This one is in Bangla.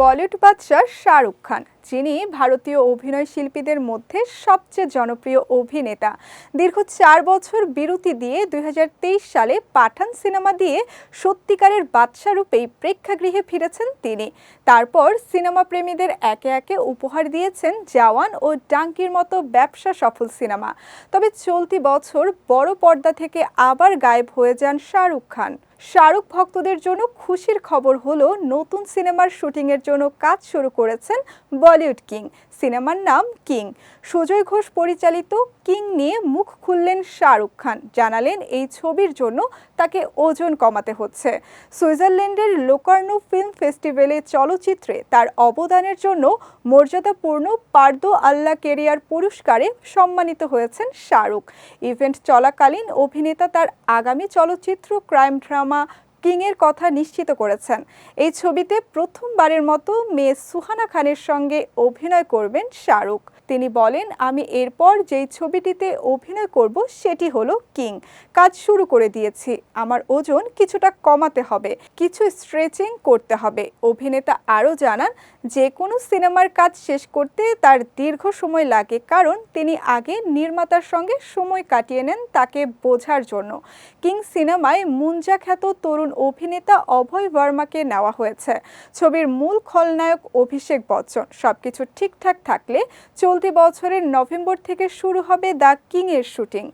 বলিউড বাদশাহ শাহরুখ খান, যিনি ভারতীয় অভিনয় শিল্পীদের মধ্যে সবচেয়ে জনপ্রিয় অভিনেতা। দীর্ঘ চার বছর বিরতি দিয়ে দুই হাজার তেইশ সালে পাঠান সিনেমা দিয়ে সত্যিকারের বাদশা রূপেই প্রেক্ষাগৃহে ফিরেছেন তিনি। তারপর সিনেমা প্রেমীদের একে একে উপহার দিয়েছেন জওয়ান ও ডাঙ্কির মতো ব্যবসা সফল সিনেমা। তবে চলতি বছর বড় পর্দা থেকে আবার গায়েব হয়ে যান শাহরুখ খান। শাহরুখ ভক্তদের জন্য খুশির খবর হলো, নতুন সিনেমার শুটিংয়ের জন্য কাজ শুরু করেছেন বলিউড কিং। সিনেমার নাম কিং। সুজয় ঘোষ পরিচালিত কিং নিয়ে মুখ খুললেন শাহরুখ খান। জানালেন, এই ছবির জন্য তাকে ওজন কমাতে হচ্ছে। সুইজারল্যান্ডের লোকার্নো ফিল্ম ফেস্টিভ্যালে চলচ্চিত্রে তার অবদানের জন্য মর্যাদাপূর্ণ পার্দো আল্লাহ কেরিয়ার পুরস্কারে সম্মানিত হয়েছেন শাহরুখ। ইভেন্ট চলাকালীন অভিনেতা তার আগামী চলচ্চিত্র ক্রাইম ড্রামা কিংয়ের কথা নিশ্চিত করেছেন। এই ছবিতে প্রথমবারের মতো মেয়ে সুহানা খানের সঙ্গে অভিনয় করবেন শাহরুখ। তিনি বলেন, আমি এরপর যেই ছবিটিতে অভিনয় করব সেটি হলো কিং। কাজ শুরু করে দিয়েছি। আমার ওজন কিছুটা কমাতে হবে। কিছু স্ট্রেচিং করতে হবে। অভিনেতা আরও জানান যে কোনো সিনেমার কাজ শেষ করতে তার দীর্ঘ সময় লাগে কারণ তিনি আগে নির্মাতার সঙ্গে সময় কাটিয়ে নেন তাকে বোঝার জন্য। কিং সিনেমায় মুঞ্জা খ্যাত তরুণ অভিনেতা অভয় বর্মাকে নেওয়া হয়েছে। ছবির মূল খলনায়ক অভিষেক বচ্চন। সবকিছু ঠিকঠাক থাকলে চলতি বছরের নভেম্বর থেকে শুরু হবে দ্য কিং এর শুটিং।